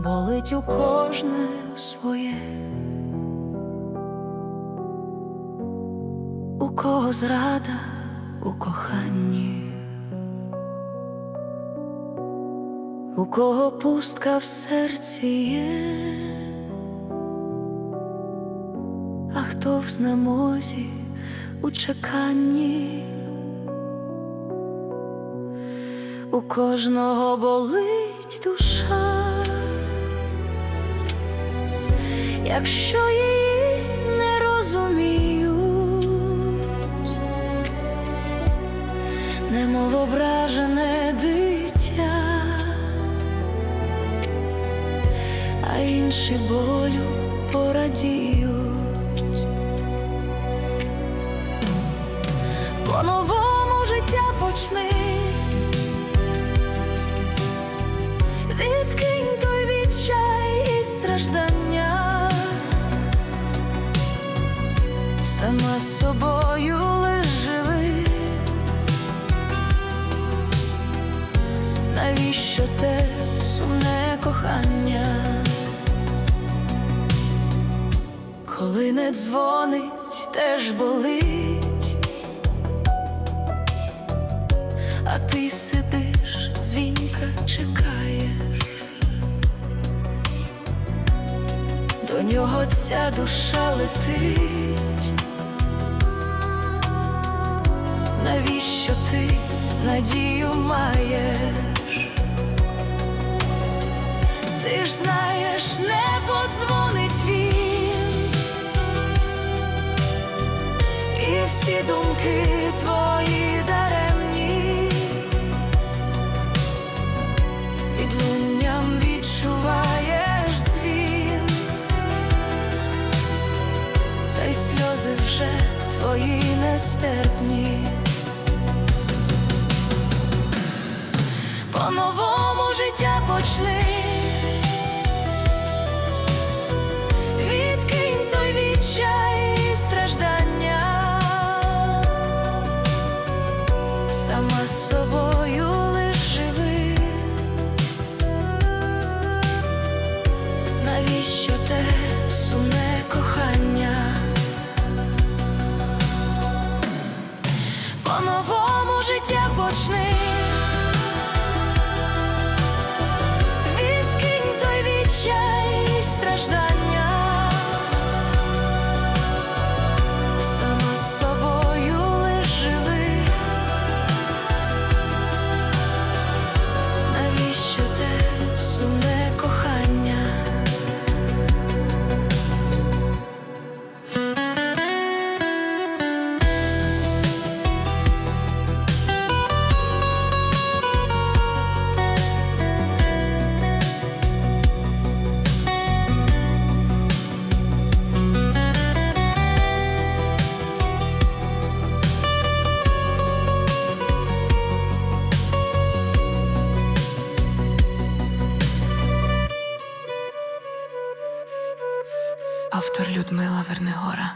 дзвонить у кожне своє, у кого зрада у коханні, у кого пустка в серці є, а хто в знемозі у чеканні. У кожного болить душа, якщо її не розуміють, немов ображене дитя, а інші болю порадіють. Сама з собою лиш живи. Навіщо те сумне кохання? Коли не дзвонить, теж болить, а ти сидиш, дзвінка чекаєш, до нього ця душа летить, навіщо ти надію маєш? Ти ж знаєш, не подзвонить він, і всі думки твої даремні. Відлунням відчуваєш дзвін, та й сльози вже твої нестерпні. По-новому Автор Людмила Вернигора